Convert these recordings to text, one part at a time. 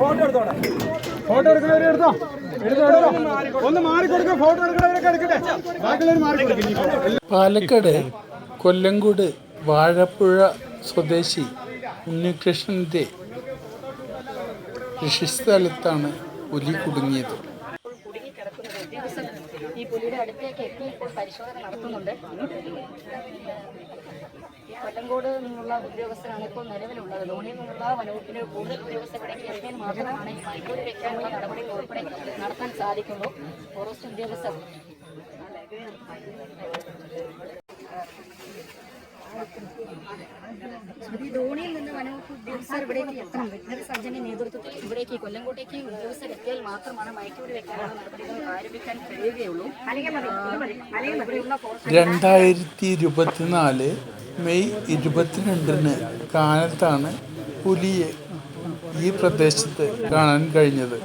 Photo എടുത്തോടെ photo എടുക്കുന്നവരെ എടുത്തോ ഒന്ന് മാറിക്കൊടുക്കുക photo എടുക്കുന്നവരൊക്കെ എടുക്കട്ടെ പാലക്കാട് കൊല്ലങ്കോട് വാഴപ്പുഴ സ്വദേശി ഉണ്ണികൃഷ്ണന്റെ കൃഷിസ്ഥലത്താണ് പുലി കുടുങ്ങിയത്. ഈ പുലിയുടെ അടുത്തേക്ക് എത്തി ഇപ്പോൾ പരിശോധന നടത്തുന്നുണ്ട്. കൊല്ലങ്കോട് നിന്നുള്ള ഉദ്യോഗസ്ഥരാണ് ഇപ്പോൾ നിലവിലുള്ളത്. ധോണിയിൽ നിന്നുള്ള വനവകുപ്പിന് കൂടുതൽ ഉദ്യോഗസ്ഥരുടെ കേസിൽ മാത്രമാണ് ഈ മൈക്കൂര് വെക്കാനുള്ള നടപടികൾ ഉൾപ്പെടെ നടത്താൻ സാധിക്കുള്ളൂ ഫോറസ്റ്റ് ഉദ്യോഗസ്ഥർ ഈ ധോണിയിൽ നിന്ന് വനവകുപ്പ് ഉദ്യോഗസ്ഥർ ഇവിടേക്ക് എത്തണം വെറ്റിനറി സർജന്റെ നേതൃത്വത്തിൽ ഇവിടേക്ക് കൊല്ലംകോട്ടേക്ക് ഉദ്യോഗസ്ഥർ എത്തിയാൽ മാത്രമാണ് മയക്കൂടി വെക്കാനുള്ള നടപടികൾ ആരംഭിക്കാൻ കഴിയുകയുള്ളൂ രണ്ടായിരത്തി ഇരുപത്തിനാല് മെയ് ഇരുപത്തിരണ്ടിന് കാലത്താണ് പുലിയെ ഈ പ്രദേശത്ത് കാണാൻ കഴിഞ്ഞത്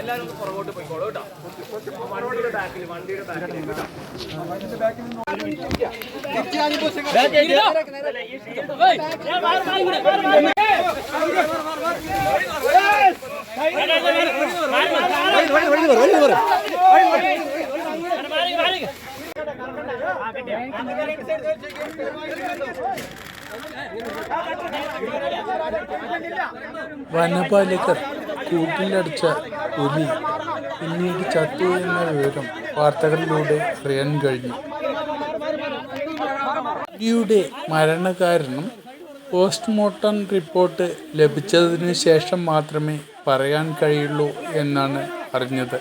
എല്ലാവരും പുറകോട്ട് പോയിക്കോളൂ കേട്ടോ. വണ്ടിയുടെ ബാക്കിൽ വണ്ടിയുടെ ബാക്കിൽ. ബാക്കിൽ വനപാലകർ കൂട്ടിലടിച്ച പുലി പിന്നീട് ചത്തു എന്ന വിവരം വാർത്തകളിലൂടെ അറിയാൻ കഴിഞ്ഞു. പുലിയുടെ മരണകാരണം പോസ്റ്റ്മോർട്ടം റിപ്പോർട്ട് ലഭിച്ചതിന് ശേഷം മാത്രമേ പറയാൻ കഴിയുള്ളൂ എന്നാണ് അറിഞ്ഞത്.